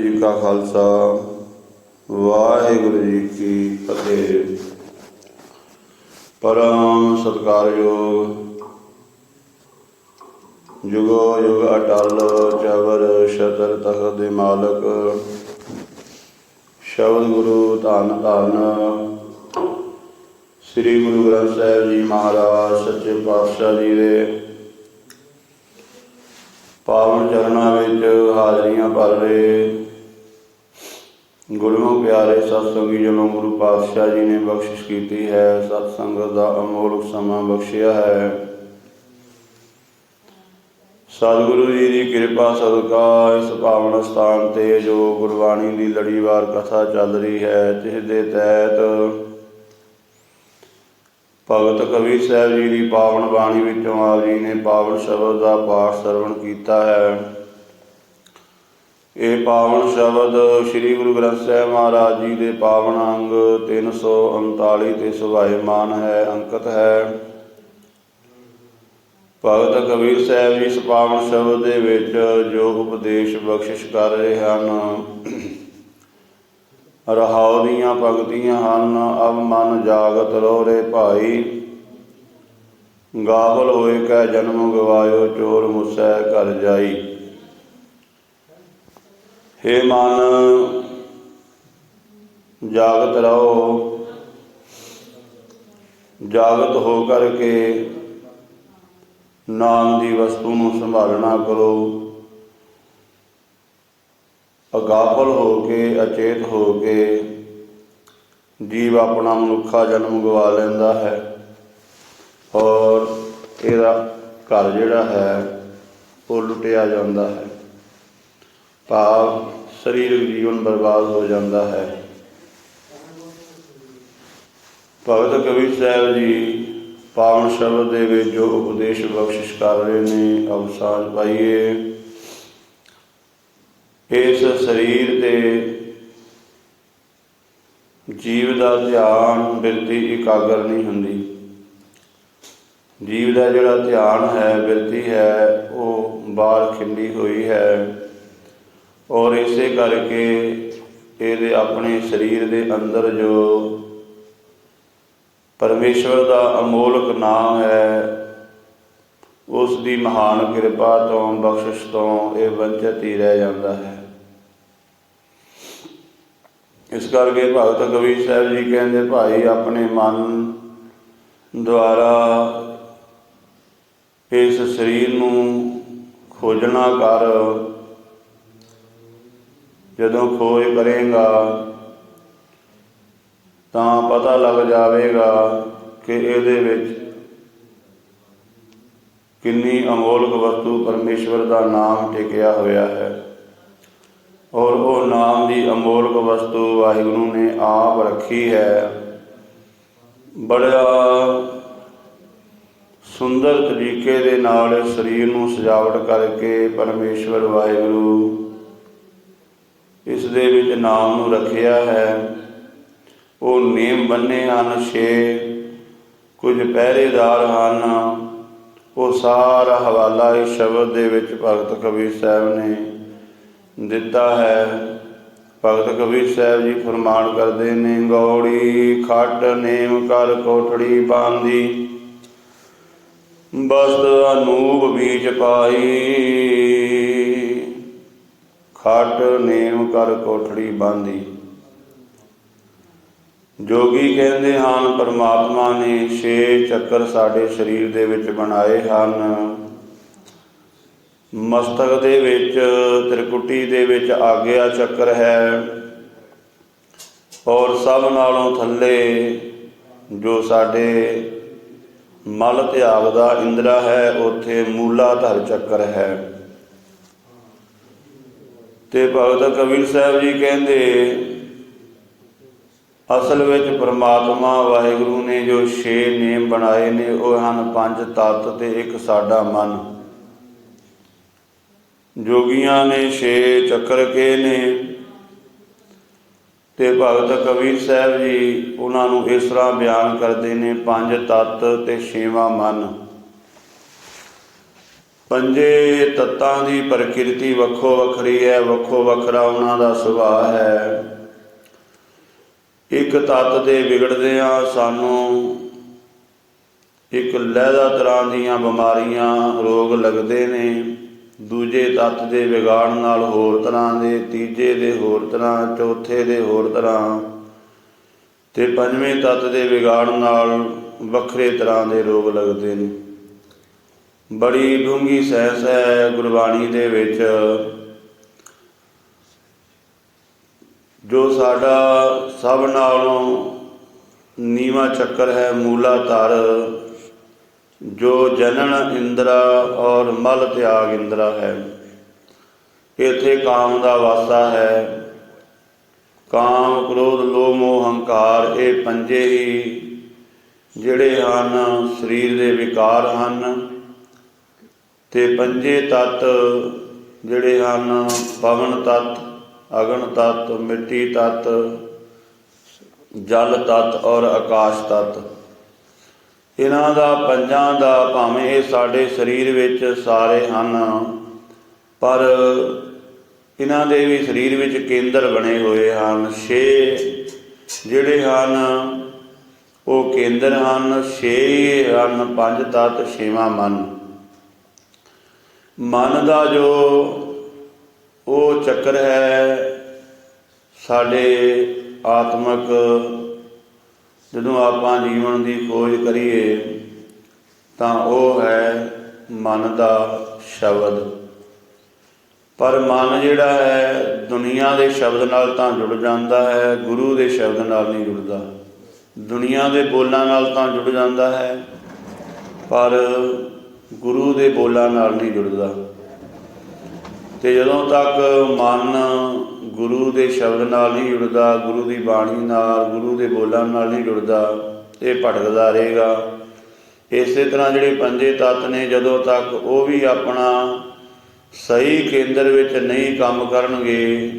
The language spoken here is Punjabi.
ਜੀ ਕਾ ਖਾਲਸਾ, ਵਾਹਿਗੁਰੂ ਜੀ ਕੀ ਫਤਿਹ। ਪਰਮ ਸਤਿਕਾਰਯੋਗ ਜੁਗੋ ਜੁਗ ਅਟਲ ਚਵਰ ਸ਼ਤਰ ਤਖਤ ਦੇ ਮਾਲਕ, ਸ਼ਬਦ ਗੁਰੂ ਧੰਨ ਧੰਨ। ਸ੍ਰੀ ਗੁਰੂ ਗ੍ਰੰਥ ਸਾਹਿਬ ਜੀ ਮਹਾਰਾਜ, ਸੱਚੇ ਪਾਤਸ਼ਾਹ ਜੀ ਦੇ ਪਾਵਨ ਚਰਨਾਂ ਵਿੱਚ ਹਾਜ਼ਰੀਆਂ ਭਰ ਰਹੇ ਗੁਰੂ ਪਿਆਰੇ ਸਤਸੰਗੀ ਜਨੋਂ ਗੁਰੂ ਪਾਤਸ਼ਾਹ ਜੀ ਨੇ ਬਖਸ਼ਿਸ਼ ਕੀਤੀ ਹੈ। ਸਤ ਸੰਗਤ ਦਾ ਅਮੋਲਕ ਸਮਾਂ ਬਖਸ਼ਿਆ ਹੈ। ਸਤਿਗੁਰੂ ਜੀ ਦੀ ਕਿਰਪਾ ਸਦਕਾ ਇਸ ਪਾਵਨ ਸਥਾਨ ਤੇ ਜੋ ਗੁਰਬਾਣੀ ਦੀ ਲੜੀਵਾਰ ਕਥਾ ਚੱਲ ਰਹੀ ਹੈ, ਜਿਸ ਦੇ ਤਹਿਤ ਭਗਤ ਕਬੀਰ ਸਾਹਿਬ ਜੀ ਦੀ ਪਾਵਨ ਬਾਣੀ ਵਿੱਚੋਂ ਆਪ ਜੀ ਨੇ ਪਾਵਨ ਸ਼ਬਦ ਦਾ ਪਾਠ ਸਰਵਣ ਕੀਤਾ ਹੈ। ਇਹ ਪਾਵਨ ਸ਼ਬਦ ਸ੍ਰੀ ਗੁਰੂ ਗ੍ਰੰਥ ਸਾਹਿਬ ਮਹਾਰਾਜ ਜੀ ਦੇ ਪਾਵਨ ਅੰਗ 339 ਤੇ ਸੁਭਾਇਮਾਨ ਹੈ, ਅੰਕਿਤ ਹੈ। ਭਗਤ ਕਬੀਰ ਸਾਹਿਬ ਜੀ ਇਸ ਪਾਵਨ ਸ਼ਬਦ ਦੇ ਵਿੱਚ ਜੋ ਉਪਦੇਸ਼ ਬਖਸ਼ਿਸ਼ ਕਰ ਰਹੇ ਹਨ, ਰਹਾਉ ਦੀਆਂ ਭਗਤੀਆਂ ਹਨ ਅਬ ਮਨ ਜਾਗਤ ਰੋ ਰੇ ਭਾਈ, ਗਾਵਲ ਹੋਏ ਕੈ ਜਨਮ ਗਵਾਇਓ ਚੋਰ ਮੁਸੈ ਘਰ ਜਾਈ। ਹੇ ਮਨ, ਜਾਗਤ ਰਹੋ। ਜਾਗਤ ਹੋ ਕਰਕੇ ਨਾਮ ਦੀ ਵਸਤੂ ਨੂੰ ਸੰਭਾਲਣਾ ਕਰੋ। ਅਗਾਫਲ ਹੋ ਕੇ, ਅਚੇਤ ਹੋ ਕੇ ਜੀਵ ਆਪਣਾ ਮਨੁੱਖਾ ਜਨਮ ਗਵਾ ਲੈਂਦਾ ਹੈ। ਔਰ ਇਹਦਾ ਘਰ ਜਿਹੜਾ ਹੈ, ਉਹ ਲੁੱਟਿਆ ਜਾਂਦਾ ਹੈ। ਭਾਵ ਸਰੀਰਕ ਜੀਵਨ ਬਰਬਾਦ ਹੋ ਜਾਂਦਾ ਹੈ। ਭਗਤ ਕਬੀਰ ਸਾਹਿਬ ਜੀ ਪਾਵਨ ਸ਼ਬਦ ਦੇ ਵਿੱਚ ਜੋ ਉਪਦੇਸ਼ ਬਖਸ਼ਿਸ਼ ਕਰ ਰਹੇ ਨੇ ਅਵਸਾਨ ਪਾਈਏ। ਇਸ ਸਰੀਰ ਦੇ ਜੀਵ ਦਾ ਧਿਆਨ ਬਿਰਤੀ ਇਕਾਗਰ ਨਹੀਂ ਹੁੰਦੀ। ਜੀਵ ਦਾ ਜਿਹੜਾ ਧਿਆਨ ਹੈ, ਬਿਰਤੀ ਹੈ, ਉਹ ਬਾਹਰ ਖਿੰਡੀ ਹੋਈ ਹੈ। ਔਰ ਇਸੇ ਕਰਕੇ ਇਹਦੇ ਆਪਣੇ ਸਰੀਰ ਦੇ ਅੰਦਰ ਜੋ ਪਰਮੇਸ਼ਵਰ ਦਾ ਅਮੋਲਕ ਨਾਮ ਹੈ, ਉਸ ਦੀ ਮਹਾਨ ਕਿਰਪਾ ਤੋਂ, ਬਖਸ਼ਿਸ਼ ਤੋਂ ਇਹ ਵੰਚਿਤ ਹੀ ਰਹਿ ਜਾਂਦਾ ਹੈ। ਇਸ ਕਰਕੇ ਭਗਤ ਕਬੀਰ ਸਾਹਿਬ ਜੀ ਕਹਿੰਦੇ, ਭਾਈ, ਆਪਣੇ ਮਨ ਦੁਆਰਾ ਇਸ ਸਰੀਰ ਨੂੰ ਖੋਜਣਾ ਕਰ ਜਦੋਂ ਖੋਜ ਕਰੇਗਾ, ਤਾਂ ਪਤਾ ਲੱਗ ਜਾਵੇਗਾ ਕਿ ਇਹਦੇ ਵਿੱਚ ਕਿੰਨੀ ਅਮੋਲਕ ਵਸਤੂ ਪਰਮੇਸ਼ਵਰ ਦਾ ਨਾਮ ਟਿਕਿਆ ਹੋਇਆ ਹੈ। ਔਰ ਉਹ ਨਾਮ ਦੀ ਅਮੋਲਕ ਵਸਤੂ ਵਾਹਿਗੁਰੂ ਨੇ ਆਪ ਰੱਖੀ ਹੈ। ਬੜਾ ਸੁੰਦਰ ਤਰੀਕੇ ਦੇ ਨਾਲ ਸਰੀਰ ਨੂੰ ਸਜਾਵਟ ਕਰਕੇ ਪਰਮੇਸ਼ਵਰ ਵਾਹਿਗੁਰੂ ਇਸ ਦੇ ਵਿੱਚ ਨਾਮ ਨੂੰ ਰੱਖਿਆ ਹੈ। ਉਹ ਨੇਮ ਬੰਨੇ ਹਨ, ਛੇ। ਕੁਝ ਪਹਿਰੇਦਾਰ ਹਨ। ਉਹ ਸਾਰਾ ਹਵਾਲਾ ਇਸ ਸ਼ਬਦ ਦੇ ਵਿੱਚ ਭਗਤ ਕਬੀਰ ਸਾਹਿਬ ਨੇ ਦਿੱਤਾ ਹੈ। ਭਗਤ ਕਬੀਰ ਸਾਹਿਬ ਜੀ ਫਰਮਾਨ ਕਰਦੇ ਨੇ, ਗੌੜੀ ਖੱਟ ਨੇਮ ਕਰ ਕੋਠੜੀ ਬਾਂਦੀ ਬਸਤ ਅਨੂਪ ਬੀਜ ਪਾਈ ਖੱਟ ਨੇਮ ਕਰ ਕੋਠੜੀ ਬਾਂਦੀ ਜੋਗੀ ਕਹਿੰਦੇ ਹਨ, ਪਰਮਾਤਮਾ ਨੇ ਛੇ ਚੱਕਰ ਸਾਡੇ ਸਰੀਰ ਦੇ ਵਿੱਚ ਬਣਾਏ ਹਨ। ਮਸਤਕ ਦੇ ਵਿੱਚ, ਤ੍ਰਿਕੁਟੀ ਦੇ ਵਿੱਚ ਆਗਿਆ ਚੱਕਰ ਹੈ। ਔਰ ਸਭ ਨਾਲੋਂ ਥੱਲੇ ਜੋ ਸਾਡੇ ਮਲ ਤਿਆਗ ਦਾ ਇੰਦਰਾ ਹੈ, ਉੱਥੇ ਮੂਲਾਧਰ ਚੱਕਰ ਹੈ। ਤੇ ਭਗਤ ਕਬੀਰ ਸਾਹਿਬ ਜੀ ਕਹਿੰਦੇ, ਅਸਲ ਵਿੱਚ ਪ੍ਰਮਾਤਮਾ ਵਾਹਿਗੁਰੂ ਨੇ ਜੋ ਛੇ ਨੇਮ ਬਣਾਏ ਨੇ, ਉਹ ਹਨ ਪੰਜ ਤੱਤ ਤੇ ਇੱਕ ਸਾਡਾ ਮਨ। ਜੋਗੀਆਂ ਨੇ ਛੇ ਚੱਕਰ ਕੇ ਨੇ ਤੇ ਭਗਤ ਕਬੀਰ ਸਾਹਿਬ ਜੀ ਉਹਨਾਂ ਨੂੰ ਇਸ ਤਰ੍ਹਾਂ ਬਿਆਨ ਕਰਦੇ ਨੇ, ਪੰਜ ਤੱਤ ਤੇ ਛੇਵਾਂ ਮਨ। ਪੰਜੇ ਤੱਤਾਂ ਦੀ ਪ੍ਰਕਿਰਤੀ ਵੱਖੋ ਵੱਖਰੀ ਹੈ, ਵੱਖੋ ਵੱਖਰਾ ਉਹਨਾਂ ਦਾ ਸੁਭਾਅ ਹੈ। ਇੱਕ ਤੱਤ ਦੇ ਵਿਗੜਦਿਆਂ ਸਾਨੂੰ ਇੱਕ ਲਹਿਦਾ ਤਰ੍ਹਾਂ ਦੀਆਂ ਬਿਮਾਰੀਆਂ, ਰੋਗ ਲੱਗਦੇ ਨੇ। ਦੂਜੇ ਤੱਤ ਦੇ ਵਿਗਾੜ ਨਾਲ ਹੋਰ ਤਰ੍ਹਾਂ ਦੇ, ਤੀਜੇ ਦੇ ਹੋਰ ਤਰ੍ਹਾਂ, ਚੌਥੇ ਦੇ ਹੋਰ ਤਰ੍ਹਾਂ ਤੇ ਪੰਜਵੇਂ ਤੱਤ ਦੇ ਵਿਗਾੜ ਨਾਲ ਵੱਖਰੇ ਤਰ੍ਹਾਂ ਦੇ ਰੋਗ ਲੱਗਦੇ ਨੇ। ਬੜੀ ਡੂੰਗੀ ਸਹਿਸ ਹੈ ਗੁਰਬਾਣੀ ਦੇ ਵਿੱਚ ਜੋ ਸਾਡਾ ਸਭ ਨਾਲੋਂ ਨੀਵਾ ਚੱਕਰ ਹੈ ਮੂਲਾ ਧਰ ਜੋ ਜਨਨ ਇੰਦਰਾ ਔਰ ਮਲ ਤਿਆਗ ਇੰਦਰਾ ਹੈ। ਇੱਥੇ ਕਾਮ ਦਾ ਵਾਸਾ ਹੈ। ਕਾਮ, ਕ੍ਰੋਧ, ਲੋਭ, ਮੋਹ, ਹੰਕਾਰ, ਇਹ ਪੰਜੇ ਹੀ ਜਿਹੜੇ ਹਨ, ਸਰੀਰ ਦੇ ਵਿਕਾਰ ਹਨ। ਤੇ ਪੰਜੇ ਤੱਤ ਜਿਹੜੇ ਹਨ, ਪਵਨ ਤੱਤ, ਅਗਨ ਤੱਤ, ਮਿੱਟੀ ਤੱਤ, ਜਲ ਤੱਤ ਔਰ ਆਕਾਸ਼ ਤੱਤ। ਇਹਨਾਂ ਦਾ ਪੰਜਾਂ ਦਾ ਭਾਵੇਂ ਇਹ ਸਾਡੇ ਸਰੀਰ ਵਿੱਚ ਸਾਰੇ ਹਨ, ਪਰ ਇਹਨਾਂ ਦੇ ਵੀ ਸਰੀਰ ਵਿੱਚ ਕੇਂਦਰ ਬਣੇ ਹੋਏ ਹਨ। ਛੇ ਜਿਹੜੇ ਹਨ, ਉਹ ਕੇਂਦਰ ਹਨ, ਛੇ ਹਨ, ਪੰਜ ਤੱਤ, ਛੇਵਾਂ ਮਨ। ਮਨ ਦਾ ਜੋ ਉਹ ਚੱਕਰ ਹੈ, ਸਾਡੇ ਆਤਮਕ ਜਦੋਂ ਆਪਾਂ ਜੀਵਨ ਦੀ ਖੋਜ ਕਰੀਏ, ਤਾਂ ਉਹ ਹੈ ਮਨ ਦਾ ਸ਼ਬਦ। ਪਰ ਮਨ ਜਿਹੜਾ ਹੈ, ਦੁਨੀਆ ਦੇ ਸ਼ਬਦ ਨਾਲ ਤਾਂ ਜੁੜ ਜਾਂਦਾ ਹੈ, ਗੁਰੂ ਦੇ ਸ਼ਬਦ ਨਾਲ ਨਹੀਂ ਜੁੜਦਾ। ਦੁਨੀਆ ਦੇ ਬੋਲਾਂ ਨਾਲ ਤਾਂ ਜੁੜ ਜਾਂਦਾ ਹੈ, ਪਰ ਗੁਰੂ ਦੇ ਬੋਲਾਂ ਨਾਲ ਨਹੀਂ ਜੁੜਦਾ। ਤੇ ਜਦੋਂ ਤੱਕ ਮਨ ਗੁਰੂ ਦੇ ਸ਼ਬਦ ਨਾਲ ਨਹੀਂ ਜੁੜਦਾ, ਗੁਰੂ ਦੀ ਬਾਣੀ ਨਾਲ, ਗੁਰੂ ਦੇ ਬੋਲਾਂ ਨਾਲ ਨਹੀਂ ਜੁੜਦਾ, ਇਹ ਭਟਕਦਾ ਰਹੇਗਾ। ਇਸੇ ਤਰ੍ਹਾਂ ਜਿਹੜੇ ਪੰਜੇ ਤੱਤ ਨੇ, ਜਦੋਂ ਤੱਕ ਉਹ ਵੀ ਆਪਣਾ ਸਹੀ ਕੇਂਦਰ ਵਿੱਚ ਨਹੀਂ ਕੰਮ ਕਰਨਗੇ